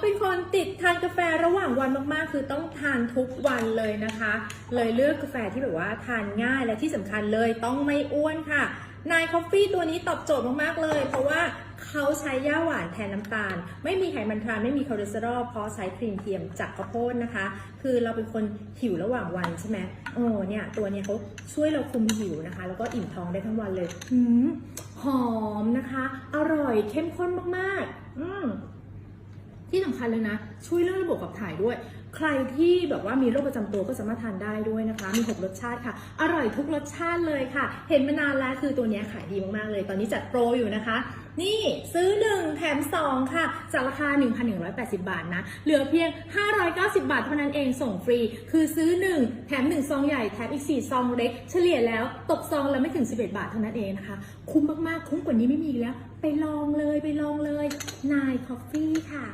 เป็นคนติดทานกาแฟระหว่างวันมากๆ คือต้องทานทุกวันเลยนะคะ เลยเลือกกาแฟที่แบบว่าทานง่ายและที่สำคัญเลยต้องไม่อ้วนค่ะนายคอฟฟี่ตัวนี้ตอบโจทย์มากๆเลย เพราะว่าเขาใช้ย่าหวานแทนน้ำตาล ไม่มีไขมันทรานไม่มีคอเลสเตอรอลเพราะใช้ครีมเทียมจากข้าวโพดนะคะ คือเราเป็นคนหิวระหว่างวันใช่ไหมโอ้เนี่ยตัวเนี้ยเขาช่วยเราคุมหิวนะคะ แล้วก็อิ่มท้องได้ทั้งวันเลยหืมหอมนะคะ อร่อยเข้มข้นมากๆ อืม ที่สำคัญเลยนะ ช่วยเรื่องระบบขับถ่ายด้วย ใครที่แบบว่ามีโรคประจำตัวก็สามารถทานได้ด้วยนะคะ มี 6 รสชาติค่ะ อร่อยทุกรสชาติเลยค่ะ เห็นมานานแล้วคือตัวนี้ขายดีมากๆเลย ตอนนี้จัดโปรอยู่นะคะ นี่ซื้อ 1 แถม 2 ค่ะ จากราคา 1,180 บาทนะ เหลือเพียง 590 บาทเท่านั้นเองส่งฟรี คือซื้อ 1 แถม 1 ซองใหญ่ แถมอีก 4 ซองเล็ก เฉลี่ยแล้วตกซองละไม่ถึง 11 บาทเท่านั้นเองนะคะ คุ้มมากๆ คุ้มกว่านี้ไม่มีแล้ว ไปลองเลย ไปลองเลย นายคอฟฟี่ค่ะ